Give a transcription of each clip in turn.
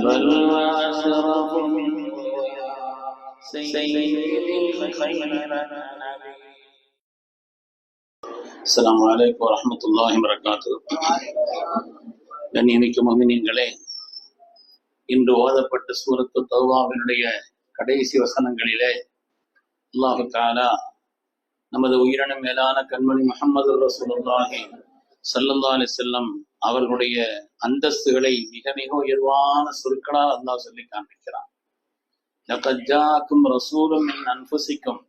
بل وأشرف من سيد الخير السلام عليكم ورحمة الله وبركاته கண்ணியமிக்க மமினியங்களே இன்று ஓதப்பட்ட சூரத்து தௌவாவினுடைய கடைசி வசனங்களிலே அல்லாஹு தாலா நமது உயிரின மேலான கண்மணி முகமது ரசூலுல்லாஹி ஸல்லல்லாஹு செல்லம் அவர்களுடைய அந்தஸ்துகளை மிக மிக உயர்வான சொற்களால் அல்லாஹ் சொல்லி காண்பிக்கிறான். ரசூலும் என் அன்புசிக்கும்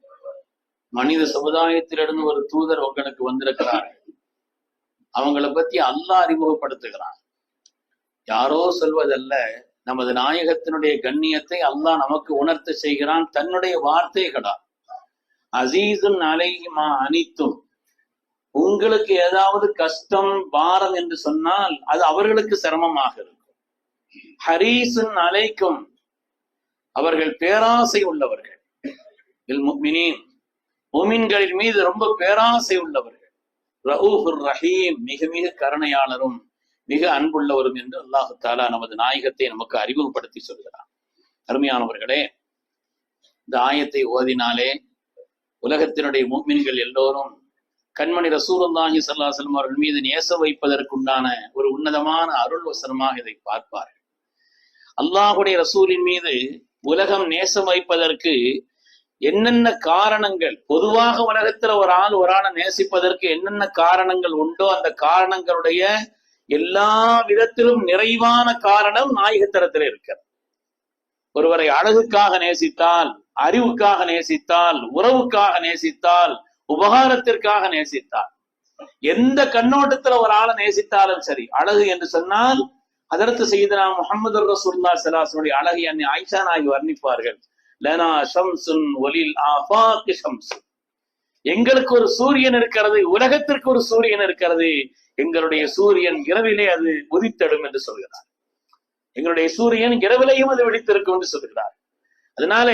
மனித சமுதாயத்திலிருந்து ஒரு தூதர் உங்களுக்கு வந்திருக்கிறார். அவங்கள பத்தி அல்லாஹ் அறிமுகப்படுத்துகிறான். யாரோ சொல்வதல்ல நமது நாயகத்தினுடைய கண்ணியத்தை அல்லாஹ் நமக்கு உணர்த்த செய்கிறான். தன்னுடைய வார்த்தைகளா அசீசுன் அலைஹிமா அனித்தும் உங்களுக்கு ஏதாவது கஷ்டம் பாரம் என்று சொன்னால் அது அவர்களுக்கு சிரமமாக இருக்கும். ஹரீசுன் அலைக்கும் அவர்கள் பேராசை உள்ளவர்கள். உமின்களின் மீது ரொம்ப பேராசை உள்ளவர்கள். ரவுஹுர் ரஹீம் மிக மிக கருணையாளரும் மிக அன்புள்ளவரும் என்று அல்லாஹு தாலா நமது நாயகத்தை நமக்கு அறிமுகப்படுத்தி சொல்கிறார் அருமையானவர்களே இந்த ஆயத்தை ஓதினாலே உலகத்தினுடைய மூமின்கள் எல்லோரும் கண்மணி ரசூலுல்லாஹி ஸல்லல்லாஹு அவர்கள் மீது நேச வைப்பதற்குண்டான ஒரு உன்னதமான அருள் வசனமாக இதை பார்ப்பார்கள் அல்லாஹுடைய ரசூலின் மீது உலகம் நேசம் வைப்பதற்கு என்னென்ன காரணங்கள் பொதுவாக உலகத்துல ஒரு ஆள் ஒரு ஆளை நேசிப்பதற்கு என்னென்ன காரணங்கள் உண்டோ அந்த காரணங்களுடைய எல்லா விதத்திலும் நிறைவான காரணம் நாயகத்தரத்தில் இருக்கிறது. ஒருவரை அழகுக்காக நேசித்தால் அறிவுக்காக நேசித்தால் உறவுக்காக நேசித்தால் உபகாரத்திற்காக நேசித்தால். எந்த கண்ணோட்டத்துல ஒரு ஆளை நேசித்தாலும் சரி அழகு என்று சொன்னால் அதற்கு செய்தனா முகமது ரசூல்லா சலாசனுடைய அழகை அன்னை ஆயிஷா வர்ணிப்பார்கள். லனா ஷம்சுன் ஒலில் ஆஃபாக்கு ஷம்சு எங்களுக்கு ஒரு சூரியன் இருக்கிறது உலகத்திற்கு ஒரு சூரியன் இருக்கிறது எங்களுடைய சூரியன் இரவிலே அது உதித்தடும் என்று சொல்கிறார். எங்களுடைய சூரியன் இரவிலையும் அது வெடித்திருக்கும் என்று சொல்கிறார். அதனால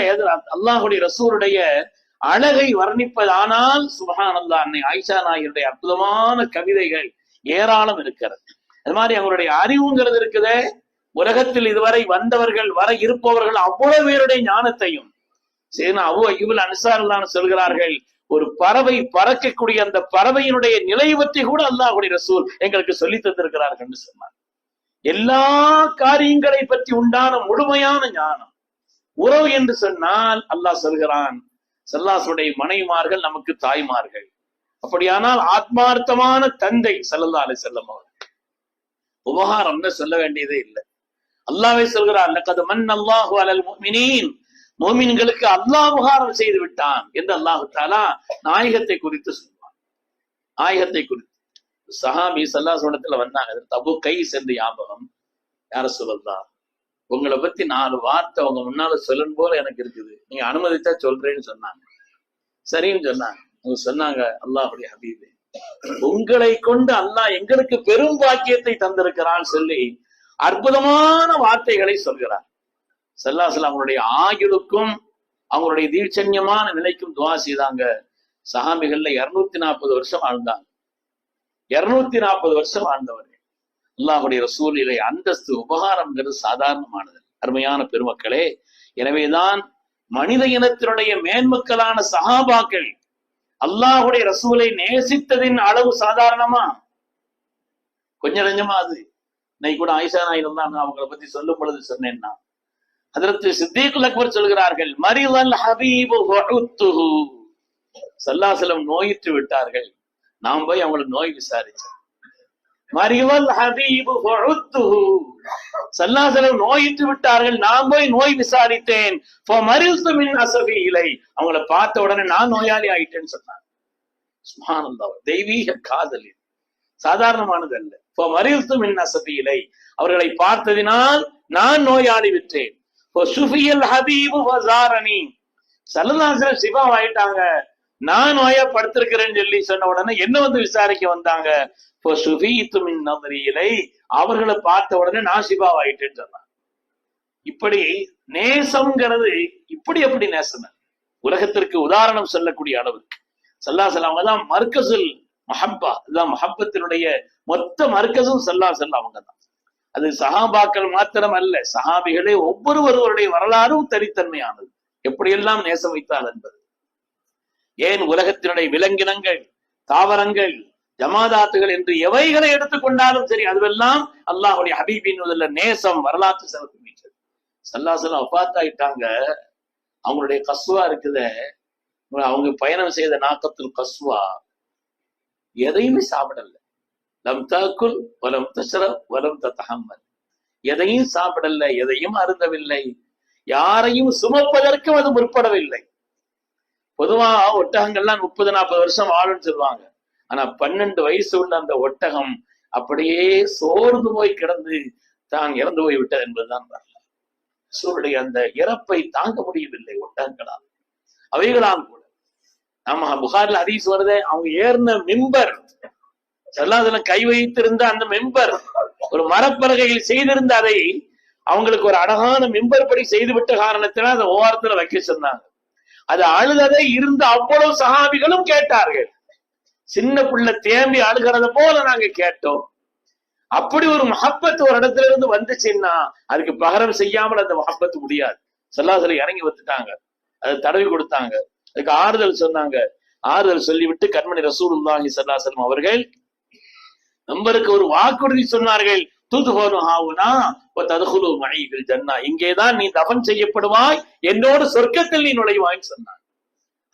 அல்லாஹுடைய ரசூருடைய அழகை வர்ணிப்பதானால் சுபஹான் அல்லா அன்னை ஆயிஷா நாயருடைய அற்புதமான கவிதைகள் ஏராளம் இருக்கிறது. அது மாதிரி அவங்களுடைய அறிவுங்கிறது இருக்குதே. உலகத்தில் இதுவரை வந்தவர்கள் வர இருப்பவர்கள் அவ்வளவு பேருடைய ஞானத்தையும் சரி அவ்வளோ ஐயுபில் அனுசாரல்லான்னு சொல்கிறார்கள் ஒரு பறவை பறக்கக்கூடிய அந்த பறவையினுடைய நிலை பற்றி கூட அல்லாஹுடைய ரசூல் எங்களுக்கு சொல்லி தந்திருக்கிறார்கள் சொன்னார். எல்லா காரியங்களை பற்றி உண்டான முழுமையான ஞானம் உறவு என்று சொன்னால் அல்லாஹ் சொல்கிறான். சல்லாசுடைய மனைமார்கள் நமக்கு தாய்மார்கள். அப்படியானால் ஆத்மார்த்தமான தந்தை சல்லல்லா அலை செல்லம் அவர் உபகாரம்னு சொல்ல வேண்டியதே இல்லை. அல்லாவே சொல்கிறான் லக்கது அல்லாஹு அலல் முஃமினீன். மோமின்களுக்கு அல்லாஹ் உபகாரம் செய்து விட்டான் என்று அல்லாஹு தாலா நாயகத்தை குறித்து சொல்வான். நாயகத்தை குறித்து. சஹாபி சல்லா சோடத்துல வந்தாங்க. தபு கை சென்று ஞாபகம் யார சொல்லலாம் உங்களை பத்தி நாலு வார்த்தை உங்க முன்னால சொல்லணும் போல எனக்கு இருக்குது. நீங்க அனுமதிச்சா சொல்றேன்னு சொன்னாங்க. சரின்னு சொன்னாங்க. அவங்க சொன்னாங்க அல்லாஹுடைய ஹபீபு உங்களை கொண்டு அல்லாஹ் எங்களுக்கு பெரும் பாக்கியத்தை தந்திருக்கிறான் சொல்லி அற்புதமான வார்த்தைகளை சொல்கிறார். சல்லாசல் அவங்களுடைய ஆயுளுக்கும் அவங்களுடைய தீட்சண்யமான நிலைக்கும் துவா செய்தாங்க. சஹாபிகள்ல இருநூத்தி நாற்பது வருஷம் வாழ்ந்தாங்க. இருநூத்தி நாற்பது வருஷம் வாழ்ந்தவர். அல்லாஹுடைய சூழ்நிலை அந்தஸ்து உபகாரம்ங்கிறது சாதாரணமானது. அருமையான பெருமக்களே எனவேதான் மனித இனத்தினுடைய மேன்மக்களான சகாபாக்கள் அல்லாஹுடைய ரசூலை நேசித்ததின் அளவு சாதாரணமா? கொஞ்சம் நெஞ்சமா அது. இன்னைக்கு கூட ஆயிஷா நாயில் தான் அவங்களை பத்தி சொல்லும் பொழுது சொன்னேன்னா. அதற்கு சித்தீக்குல் அக்பர் சொல்கிறார்கள் மரிவல் ஹபீபு சல்லாசலம் நோயிற்று விட்டார்கள். நாம் போய் அவங்களுக்கு நோய் விசாரிச்சோம். மறிவல் ஹபீபு சல்லாசலம் நோயிட்டு விட்டார்கள் நான் போய் நோய் விசாரித்தேன். அசபி இலை. அவங்கள பார்த்த உடனே நான் நோயாளி ஆயிட்டேன்னு சொன்னாங்க. சுமானந்தவர் தெய்வீக காதல் சாதாரணமானது அல்ல. இப்போ மறித்து மின் அசபி இலை. அவர்களை பார்த்ததினால் நான் நோயாளி விட்டேன் சுஃபியல் ஹபீபு வசாரணி சல்லல்லாசலம் ஆயிட்டாங்க. நான் நோயா படுத்திருக்கிறேன்னு சொல்லி சொன்ன உடனே என்ன வந்து விசாரிக்க வந்தாங்க? இப்போ சுஃபீத்து மின் அவர்களை பார்த்த உடனே நான் சிவாவாயிட்டேன்னு சொன்னான் இப்படி நேசம்ங்கிறது இப்படி எப்படி நேசம்? உலகத்திற்கு உதாரணம் சொல்லக்கூடிய அளவுக்கு. சல்லா செல்லாம் தான் மர்கசுல் மஹப்பா. இதுதான் மஹப்பத்தினுடைய மொத்த மர்கசும் சல்லாசல் அவங்க தான். அது சஹாபாக்கள் மாத்திரம் அல்ல சஹாபிகளே ஒவ்வொருவருடைய வரலாறும் தனித்தன்மையானது. எப்படியெல்லாம் நேசம் வைத்தார் என்பது. ஏன் உலகத்தினுடைய விலங்கினங்கள் தாவரங்கள் ஜமாதாத்துகள் என்று எவைகளை எடுத்துக்கொண்டாலும் சரி அதுவெல்லாம் அல்லாஹுடைய ஹபீபின் நேசம் வரலாற்று சிறப்பு மிக்கது சல்லாசலம் அப்பாத்தாயிட்டாங்க அவங்களுடைய கஸ்வா இருக்குத. அவங்க பயணம் செய்த நாக்கத்தில் கஸ்வா. எதையுமே சாப்பிடல. லம் தாக்குல் வலம் தசர வலம் தத்தஹம்மல் எதையும் சாப்பிடல எதையும் அருந்தவில்லை. யாரையும் சுமப்பதற்கும் அது முற்படவில்லை. பொதுவா ஒட்டகங்கள்லாம் முப்பது நாற்பது வருஷம் வாழும்னு சொல்லுவாங்க. ஆனா பன்னெண்டு வயசு உள்ள அந்த ஒட்டகம் அப்படியே சோர்ந்து போய் கிடந்து தான் இறந்து போய் விட்டது என்பதுதான் வரலாறு. சூருடைய அந்த இறப்பை தாங்க முடியவில்லை ஒட்டகங்களால். அவைகளால் கூட. நம்ம புகார்ல ஹதீஸ் வருதே அவங்க ஏறின மெம்பர் செல்லாதுல கை வைத்திருந்த அந்த மெம்பர் ஒரு மரப்பலகையில் செய்திருந்த அதை அவங்களுக்கு ஒரு அழகான மெம்பர் படி செய்து விட்ட காரணத்தினால் அதை ஓரத்துல வைக்க சொன்னாங்க. அது அழுததை இருந்த அவ்வளவு சகாபிகளும் கேட்டார்கள். சின்ன புள்ள தேம்பி அழுகிறத போல நாங்க கேட்டோம். அப்படி ஒரு மஹப்பத் ஒரு இடத்துல இருந்து வந்துச்சுன்னா அதுக்கு பகரம் செய்யாமல் அந்த மஹப்பத் முடியாது. செல்லாசலை இறங்கி வந்துட்டாங்க. அதை தடவி கொடுத்தாங்க. அதுக்கு ஆறுதல் சொன்னாங்க. ஆறுதல் சொல்லிவிட்டு கண்மணி ரசூலுல்லாஹி சல்லாசலம் அவர்கள் நம்பருக்கு ஒரு வாக்குறுதி சொன்னார்கள். தூதுகோனு ஜன்னா. இங்கேதான் நீ தவன் செய்யப்படுவாய். என்னோடு சொர்க்கத்தில் நீ நுழைவாய்ன்னு சொன்னான்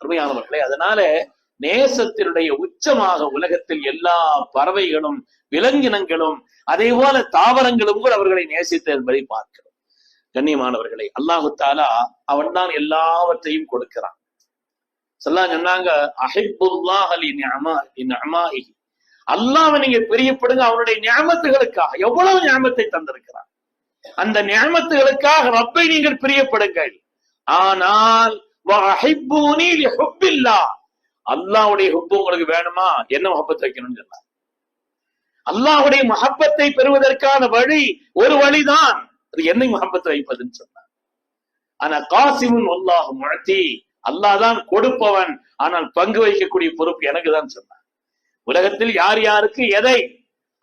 அருமையானவர்களே அதனால நேசத்தினுடைய உச்சமாக உலகத்தில் எல்லா பறவைகளும் விலங்கினங்களும் அதே போல தாவரங்களும் கூட அவர்களை நேசித்த என்பதை பார்க்கிறோம். கண்ணியமானவர்களை அல்லாஹு தாலா அவன் தான் எல்லாவற்றையும் கொடுக்கிறான். சொல்லா சொன்னாங்க அஹிபுல்லாஹ் நீங்க பிரியப்படுங்க அவனுடைய ஞாபகத்துகளுக்காக எவ்வளவு ஞாபகத்தை தந்திருக்கிறான். அந்த ஞாபகத்துகளுக்காக ரப்பை நீங்கள் பிரியப்படுங்கள். ஆனால் அல்லாவுடைய ஹுப்பு உங்களுக்கு வேணுமா? என்ன முகப்பத்தை வைக்கணும்னு சொன்னார். அல்லாவுடைய மகப்பத்தை பெறுவதற்கான வழி ஒரு வழிதான். அது என்னை முகப்பத்தை வைப்பதுன்னு சொன்னார். ஆனா காசிமுன் அல்லாஹ் முழத்தி அல்லாஹ் தான் கொடுப்பவன். ஆனால் பங்கு வைக்கக்கூடிய பொறுப்பு எனக்கு தான் சொன்னார். உலகத்தில் யார் யாருக்கு எதை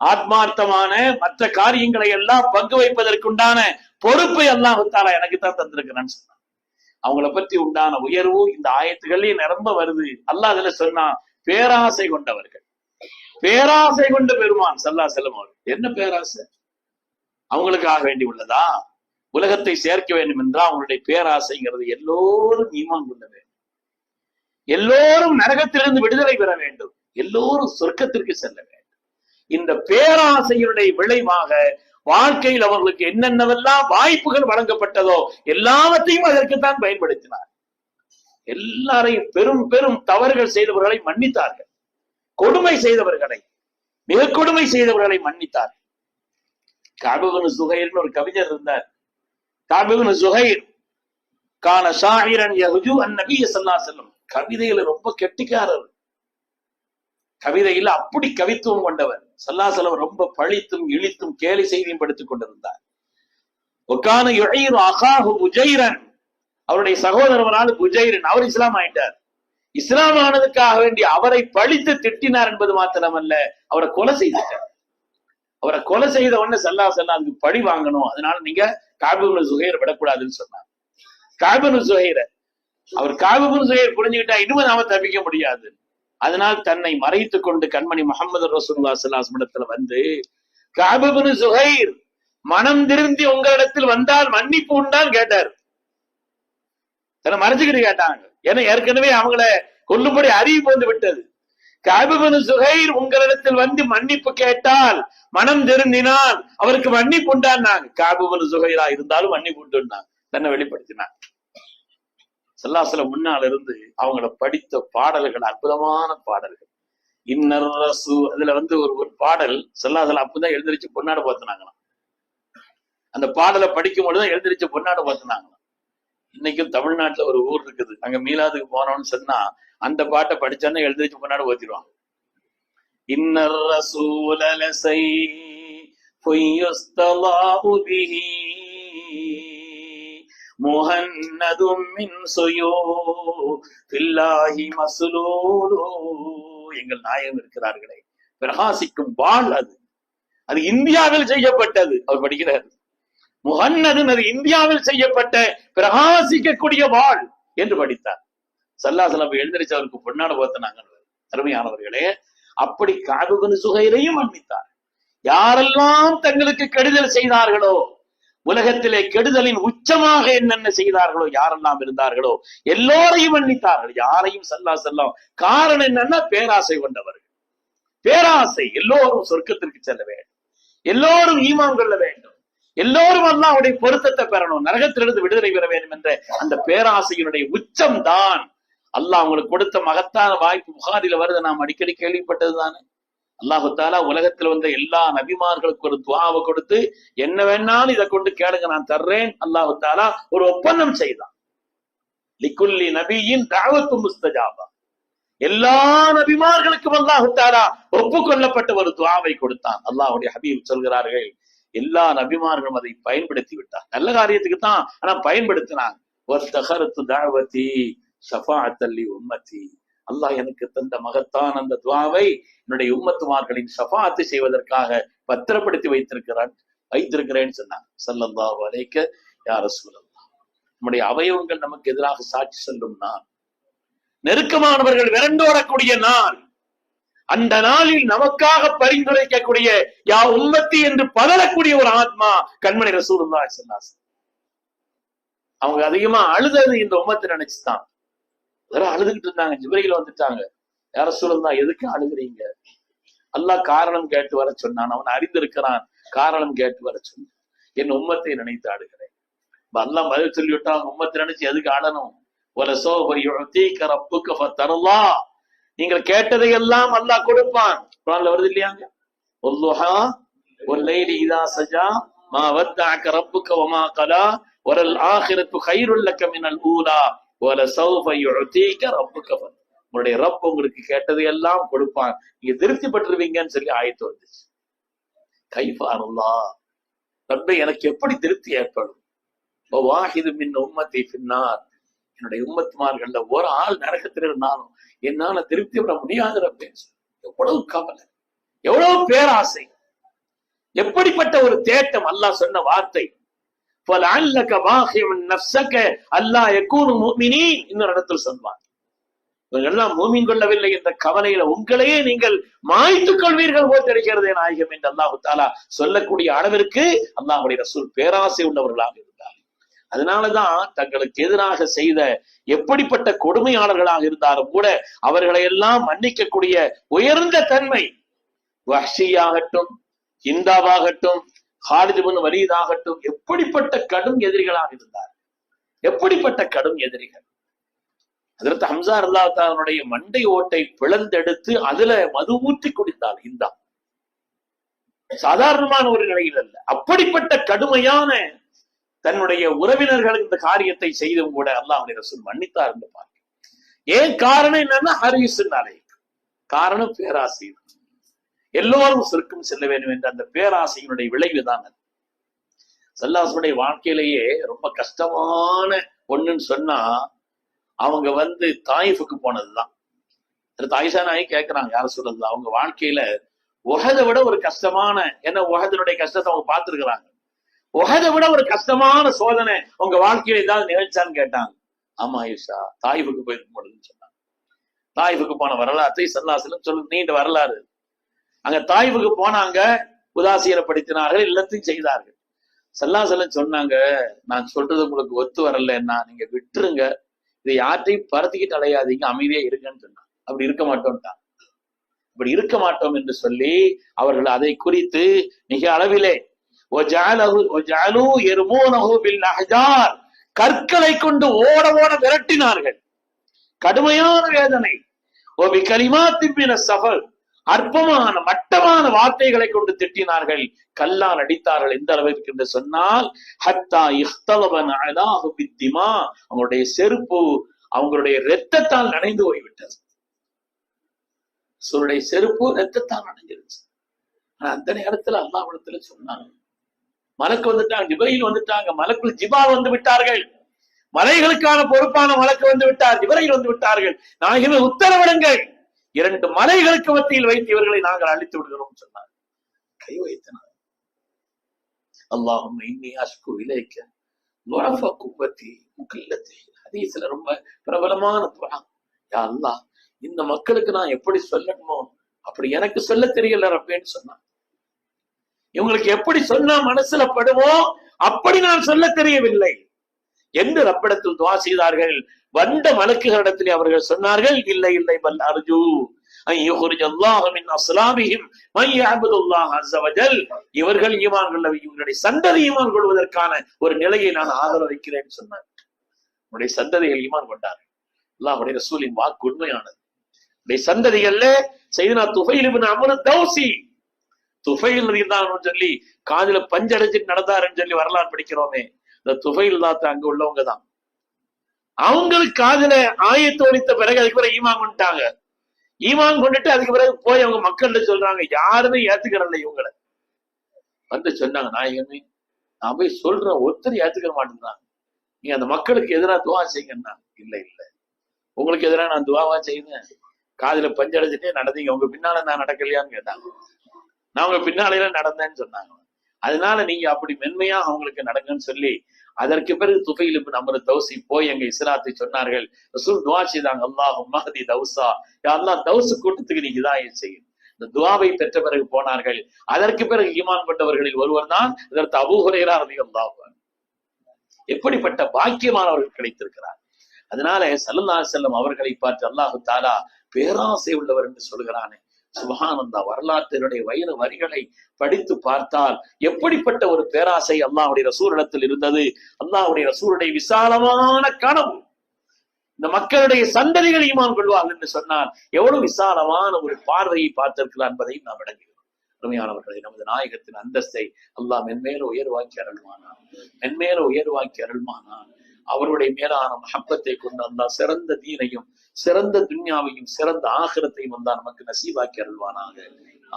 ஆத்மார்த்தமான மற்ற காரியங்களை எல்லாம் பங்கு வைப்பதற்குண்டான பொறுப்பை அல்லாஹ் எனக்கு தான் தந்திருக்கிறான்னு சொன்னான் அவங்கள பற்றி உண்டான உயர்வு இந்த ஆயத்துகள்லயும் நிரம்ப வருது. அல்லாஹ் அதுல சொன்னா பேராசை கொண்டவர்கள். பேராசை கொண்ட பெருமான் சல்லா செல்லம் அவர்கள். என்ன பேராசை? அவங்களுக்காக வேண்டி உள்ளதா? உலகத்தை சேர்க்க வேண்டும் என்றால் அவங்களுடைய பேராசைங்கிறது எல்லோரும் ஈமான் கொள்ள வேண்டும். எல்லோரும் நரகத்திலிருந்து விடுதலை பெற வேண்டும். எல்லோரும் சொர்க்கத்திற்கு செல்ல வேண்டும். இந்த பேராசையுடைய விளைவாக வாழ்க்கையில் அவர்களுக்கு என்னென்னவெல்லாம் வாய்ப்புகள் வழங்கப்பட்டதோ எல்லாவற்றையும் அதற்குத்தான் பயன்படுத்தினார். எல்லாரையும் பெரும் பெரும் தவறுகள் செய்தவர்களை மன்னித்தார்கள். கொடுமை செய்தவர்களை மிக கொடுமை செய்தவர்களை மன்னித்தார். காபுகனு சுகைர்னு ஒரு கவிஞர் இருந்தார். காபுகனு சுகைர் கால ஷாஹிரன் யகுஜு அந்நபிய சல்லா செல்லும் கவிதையில ரொம்ப கெட்டிக்காரர். கவிதையில அப்படி கவித்துவம் கொண்டவர். சல்லாசலம் ரொம்ப பழித்தும் இழித்தும் கேலி செய்தியும் படுத்திக் கொண்டிருந்தார். ஒக்கான இழையிரு அகாஹு புஜைரன் அவருடைய சகோதரவரால் உஜைரன் அவர் இஸ்லாம் ஆயிட்டார். இஸ்லாம் ஆனதுக்காக வேண்டி அவரை பழித்து திட்டினார் என்பது மாத்திரமல்ல அவரை கொலை செய்துட்டார். அவரை கொலை செய்த உடனே சல்லா சல்லா அதுக்கு பழி வாங்கணும். அதனால நீங்க காபிபுல் சுகைர் விடக்கூடாதுன்னு சொன்னார். காபிபுல் சுகைர அவர் காபிபுல் சுகைர் புரிஞ்சுக்கிட்டா இனிமே நாம தப்பிக்க முடியாது. அதனால் தன்னை மறைத்துக் கொண்டு கண்மணி முகமது ரசூல்லா சல்லாஸ் வந்து காபிபுல் சுகைர் மனம் திருந்தி உங்களிடத்தில் வந்தால் மன்னிப்பு உண்டான்னு கேட்டார். தன்னை மறைச்சுக்கிட்டு கேட்டாங்க. ஏன்னா ஏற்கனவே அவங்கள கொல்லும்படி அறிவிப்பு வந்து விட்டது. காபிபுல் சுகைர் உங்களிடத்தில் வந்து மன்னிப்பு கேட்டால் மனம் திருந்தினால் அவருக்கு மன்னிப்பு உண்டான்னாங்க. காபிபுல் சுகைரா இருந்தாலும் மன்னிப்பு உண்டுன்னாங்க. தன்னை வெளிப்படுத்தினாங்க. செல்லாசல முன்னால் இருந்து அவங்கள படித்த பாடல்கள் அற்புதமான பாடல்கள். இன்னர் ரசு அதுல வந்து ஒரு ஒரு பாடல் செல்லாசல அப்பதான் எழுந்திரிச்சு பொன்னாடு பார்த்துனாங்களாம். அந்த பாடலை படிக்கும் பொழுதுதான் எழுந்திரிச்சு பொன்னாடு பார்த்துனாங்களாம். இன்னைக்கும் தமிழ்நாட்டுல ஒரு ஊர் இருக்குது. அங்க மீலாதுக்கு போனோம்னு சொன்னா அந்த பாட்டை படிச்சோன்னா எழுந்திரிச்சு பொன்னாடு ஓத்திடுவாங்க இன்னர் ரசூலசை பொய்யஸ்தலாஹு பிஹி முஹன்னதும் மின் சுயோ பில்லாஹி எங்கள் நாயகம் இருக்கிறார்களே பிரகாசிக்கும் வாழ் அது அது இந்தியாவில் செய்யப்பட்டது அவர் படிக்கிறார் முஹன்னதும் அது இந்தியாவில் செய்யப்பட்ட பிரகாசிக்கக்கூடிய வாழ் என்று படித்தார் சல்லாசலம் எழுந்திரிச்சு அவருக்கு பொன்னாட போத்தனாங்க அருமையானவர்களே அப்படி காபுபின் சுகைரையும் மன்னித்தார் யாரெல்லாம் தங்களுக்கு கெடுதல் செய்தார்களோ உலகத்திலே கெடுதலின் உச்சமாக என்னென்ன செய்தார்களோ யாரெல்லாம் இருந்தார்களோ எல்லோரையும் மன்னித்தார்கள். யாரையும் சல்லா செல்லாம். காரணம் என்னன்னா பேராசை கொண்டவர்கள். பேராசை எல்லோரும் சொர்க்கத்திற்கு செல்ல வேண்டும். எல்லோரும் ஈமான் கொள்ள வேண்டும். எல்லோரும் அல்லாஹ்வுடைய பொருத்தத்தை பெறணும். நரகத்திலிருந்து விடுதலை பெற வேண்டும் என்ற அந்த பேராசையினுடைய உச்சம் தான் அல்லாஹ் உங்களுக்கு கொடுத்த மகத்தான வாய்ப்பு புகாரில வருது. நாம் அடிக்கடி கேள்விப்பட்டது தானே அல்லாஹு தாலா உலகத்துல வந்த எல்லா நபிமார்களுக்கு ஒரு துவாவை கொடுத்து என்ன வேணாலும் இதை கொண்டு கேளுங்க நான் தர்றேன். அல்லாஹு தாலா ஒரு ஒப்பந்தம் செய்தான். லிக்குல்லி நபியின் தாவத்து முஸ்தஜாபா. எல்லா நபிமார்களுக்கும் அல்லாஹு தாலா ஒப்புக்கொள்ளப்பட்ட ஒரு துவாவை கொடுத்தான். அல்லாஹுடைய ஹபீப் சொல்கிறார்கள் எல்லா நபிமார்களும் அதை பயன்படுத்தி விட்டார். நல்ல காரியத்துக்கு தான் ஆனா பயன்படுத்தினாங்க. ஒரு தகரத்து சஃபா தள்ளி உம்மத்தி. அல்லாஹ் எனக்கு தந்த மகத்தான் அந்த துவாவை என்னுடைய உம்மத்துமார்களின் ஷஃபாஅத்து செய்வதற்காக பத்திரப்படுத்தி வைத்திருக்கிறான் வைத்திருக்கிறேன்னு சொன்னாங்க சல்லல்லாஹு அலைக்க யார சூழல்லா நம்முடைய அவயவங்கள் நமக்கு எதிராக சாட்சி சொல்லும் நான் நெருக்கமானவர்கள் விரண்டோடக்கூடிய நாள். அந்த நாளில் நமக்காக பரிந்துரைக்கக்கூடிய யா உம்மத்தி என்று பதறக்கூடிய ஒரு ஆத்மா கண்மணி ரசூலுல்லா சொன்னா அவங்க அதிகமா அழுதது இந்த உம்மத்தை நினைச்சுதான். வெறும் அழுதுகிட்டு இருந்தாங்க ஜிப்ரையில் வந்துட்டாங்க. யார சூழல்னா எதுக்கு அழுகிறீங்க? அல்லாஹ் காரணம் கேட்டு வர சொன்னான் அவன் அறிந்திருக்கிறான் காரணம் கேட்டு வர சொன்னான். என் உம்மத்தை நினைத்து ஆடுகிறேன் எல்லாம் பதில் சொல்லிவிட்டா அவங்க உம்மத்தை நினைச்சு எதுக்கு ஆடணும் ஒரு சோபையுக்க ரப்புக்க தரலா நீங்கள் கேட்டதையெல்லாம் அல்லாஹ் கொடுப்பான். குரான்ல வருது இல்லையாங்க ஒல்லுஹா ஒரு லைலி இதா சஜா மா வத்தாக்க ரப்புக்க ஒமா கலா ஒரு ஆஹிரத்து ஹைருல்லக்க மினல் ஊலா. உங்களுடைய ரப் உங்களுக்கு கேட்டது எல்லாம் கொடுப்பான். நீங்க திருப்தி பட்டுருவீங்கன்னு சொல்லி ஆயத்து வந்துச்சு. கைஃபானுல்லா ரப்பை எனக்கு எப்படி திருப்தி ஏற்படும்? வாஹிது மின் உம்மத்தை பின்னார் என்னுடைய உம்மத்துமார்கள்ல ஒரு ஆள் நரகத்தில் இருந்தாலும் என்னால திருப்தி பெற முடியாத சொல்லி எவ்வளவு கவலை. எவ்வளவு பேராசை. எப்படிப்பட்ட ஒரு தேட்டம் அல்லாஹ் சொன்ன வார்த்தை. فَلَعَلَّكَ بَاخِعٌ نَفْسَكَ أَلَّا يَكُونُوا مُؤْمِنِينَ இன்னொரு இடத்தில் சொல்வான் இவங்க எல்லாம் மூமின் கொள்ளவில்லை என்ற கவலையில உங்களையே நீங்கள் மாய்த்துக் கொள்வீர்கள் போல் தெரிகிறதே நாயகம் என்று அல்லாஹு தாலா சொல்லக்கூடிய அளவிற்கு அல்லாஹுடைய ரசூல் பேராசை உள்ளவர்களாக இருந்தார் அதனாலதான் தங்களுக்கு எதிராக செய்த எப்படிப்பட்ட கொடுமையாளர்களாக இருந்தாலும் கூட அவர்களை எல்லாம் மன்னிக்கக்கூடிய உயர்ந்த தன்மை வஹ்ஷியாகட்டும் ஹிந்தாவாகட்டும் ஹாலிதுபன் வலியதாகட்டும் எப்படிப்பட்ட கடும் எதிரிகளாக இருந்தார் எப்படிப்பட்ட கடும் எதிரிகள்? அதற்கு ஹம்சா அல்லாத்தானுடைய மண்டை ஓட்டை பிளந்தெடுத்து அதுல மது ஊற்றி குடித்தாள் இந்தா. சாதாரணமான ஒரு நிலையில் அல்ல. அப்படிப்பட்ட கடுமையான தன்னுடைய உறவினர்கள் இந்த காரியத்தை செய்தும் கூட அல்லாஹ் ரசூல் மன்னித்தார் என்று பார்க்க ஏன் காரணம் என்னன்னா ஹரிசுனாலே காரணம் பேராசை எல்லோரும் சொர்க்கம் செல்ல வேண்டும் என்ற அந்த பேராசையினுடைய விளைவுதான் அது. சல்லாசனுடைய வாழ்க்கையிலேயே ரொம்ப கஷ்டமான ஒண்ணுன்னு சொன்னா அவங்க வந்து தாயிஃபுக்கு போனதுதான். தாய்ஷா நாயி கேட்கிறாங்க யார சொல்றது? அவங்க வாழ்க்கையில உகதை விட ஒரு கஷ்டமான என்ன உகதனுடைய கஷ்டத்தை அவங்க பார்த்திருக்கிறாங்க. உகதை விட ஒரு கஷ்டமான சோதனை உங்க வாழ்க்கையில ஏதாவது நிகழ்ச்சான்னு கேட்டாங்க. ஆமா ஐஷா தாயிஃபுக்கு போயிருக்க முடியுதுன்னு சொன்னாங்க. தாயிஃபுக்கு போன வரலாற்றை சல்லாசிலும் சொல்லு நீண்ட வரலாறு. அங்க தாய்வுக்கு போனாங்க உதாசீனப்படுத்தினார்கள் இல்லத்தையும் செய்தார்கள். சல்லாசலம் சொன்னாங்க நான் சொல்றது உங்களுக்கு ஒத்து வரலன்னா நீங்க விட்டுருங்க. இதை யார்ட்டையும் பரத்திக்கிட்டு அலையாதீங்க அமைதியா இருங்கன்னு சொன்னான் அப்படி இருக்க மாட்டோம்ட்டான். அப்படி இருக்க மாட்டோம் என்று சொல்லி அவர்கள் அதை குறித்து மிக அளவிலே கற்களை கொண்டு ஓட ஓட விரட்டினார்கள். கடுமையான வேதனை. ஓபி கலிமா திம்பின சஃபல் அற்பமான மட்டமான வார்த்தைகளை கொண்டு திட்டினார்கள். கல்லால் அடித்தார்கள் எந்த அளவிற்கு என்று சொன்னால் ஹத்தா இஹ்தலவன் அலாஹு பித்திமா அவங்களுடைய செருப்பு அவங்களுடைய இரத்தத்தால் நனைந்து போய்விட்டது. சொல்லுடைய செருப்பு ரத்தத்தால் நனைஞ்சிருச்சு. ஆனா அந்த நேரத்துல அல்லாவிடத்துல சொன்னாங்க மலக்கு வந்துட்டாங்க ஜிபையில் வந்துட்டாங்க மலக்குள் ஜிபா வந்து விட்டார்கள். மலைகளுக்கான பொறுப்பான மலக்கு வந்து விட்டார் ஜிபரையில் வந்து விட்டார்கள். நாயகமே உத்தரவிடுங்கள். இரண்டு மலைகளுக்கு மத்தியில் வைத்து இவர்களை நாங்கள் அழித்து விடுகிறோம் சொன்னார். கை வைத்தனர். அல்லாஹும் இன்னி அஷ்கு இலேக்க நுரஃப குப்பத்தி முக்கில்லத்தை ஹதீஸ்ல ரொம்ப பிரபலமான துறா யா அல்லா இந்த மக்களுக்கு நான் எப்படி சொல்லணுமோ அப்படி எனக்கு சொல்ல தெரியல அப்படின்னு சொன்னான் இவங்களுக்கு எப்படி சொன்னா மனசுல படுவோம் அப்படி நான் சொல்ல தெரியவில்லை. என்று ரப்பிடத்தில் துவா செய்தார்கள். வந்த மலக்குகளிடத்திலே அவர்கள் சொன்னார்கள் இல்லை இல்லை பல் அர்ஜு. இவர்கள் ஈமான் கொள்ள இவர்களுடைய சந்ததி ஈமான் கொள்வதற்கான ஒரு நிலையை நான் ஆதரவு வைக்கிறேன் சொன்னார். உடைய சந்ததிகள் ஈமான் கொண்டார் அல்லாஹுடைய ரசூலின் வாக்கு உண்மையானது. உடைய சந்ததிகள்ல செய்தனா துஃபைல் இப்னு தௌசி. துஃபைல் ரலியல்லாஹு சொல்லி காதுல பஞ்சடைஞ்சு நடந்தாருன்னு சொல்லி வரலாறு படிக்கிறோமே. இந்த துஃபைல் தான் அங்க உள்ளவங்க தான். அவங்களுக்கு காதுல ஆயத்து பிறகு அதுக்கு பிறகு ஈமான் கொண்டுட்டாங்க. ஈமான் கொண்டுட்டு அதுக்கு பிறகு போய் அவங்க மக்கள்கிட்ட சொல்றாங்க யாருமே ஏத்துக்கிறல்ல இவங்களை. வந்து சொன்னாங்க நாயகமே நான் போய் சொல்றேன் ஒருத்தர் ஏத்துக்க மாட்டேங்கிறாங்க. நீங்க அந்த மக்களுக்கு எதிராக துவா செய்யுங்கன்னா இல்ல இல்ல. உங்களுக்கு எதிராக நான் துவாவா செய்வேன். காதுல பஞ்சடைச்சிட்டே நடந்தீங்க. உங்க பின்னால நான் நடக்கலையான்னு கேட்டாங்க. நான் உங்க பின்னாலையில நடந்தேன்னு சொன்னாங்க. அதனால நீங்க அப்படி மென்மையா அவங்களுக்கு நடங்கன்னு சொல்லி அதற்கு பிறகு துஃபைல் இப்னு அம்ரு தௌசி போய் எங்க இஸ்லாத்தை சொன்னார்கள். ரசூல் துவா செய்தாங்க அல்லாஹ் மஹதி தௌசா. அல்லா தௌசு கூட்டத்துக்கு நீ தான் செய்யும் இந்த துவாவை பெற்ற பிறகு போனார்கள். அதற்கு பிறகு ஈமான் பட்டவர்களில் ஒருவர் தான் இதற்கு அபூஹுரேரா ரலியல்லாஹு அன்ஹு. எப்படிப்பட்ட பாக்கியமானவர்கள் கிடைத்திருக்கிறார். அதனால சல்லல்லாஹு செல்லம் அவர்களை பார்த்து அல்லாஹு தாலா பேராசை உள்ளவர் என்று சொல்கிறானே. சுபஹானந்தா வரலாற்றினுடைய வயிறு வரிகளை படித்து பார்த்தால் எப்படிப்பட்ட ஒரு பேராசை அல்லாஹுடைய ரசூரிடத்தில் இருந்தது? அல்லாஹுடைய ரசூருடைய விசாலமான கனவு. இந்த மக்களுடைய சந்ததிகள் ஈமான் கொள்வார்கள் என்று சொன்னால் எவ்வளவு விசாலமான ஒரு பார்வையை பார்த்திருக்கிறார் என்பதையும் நாம் விளங்குகிறோம். அருமையானவர்களை நமது நாயகத்தின் அந்தஸ்தை அல்லாஹ் மென்மேல உயர்வாக்கி அருள்மானான் மென்மேல உயர்வாக்கி அருள்மானான் அவருடைய மேலான மஹப்பத்தை கொண்டு அல்லா சிறந்த தீனையும் சிறந்த துன்யாவையும் சிறந்த ஆகிரத்தையும் வந்தால் நமக்கு நசீவாக்கி அருள்வானாக.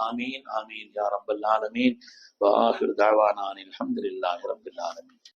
ஆமீன் ஆமீன் யார் ரப்பல் ஆலமீன். வாஹிர் தாவானான் அல்ஹம்துலில்லாஹி ரப்பில் ஆலமீன்.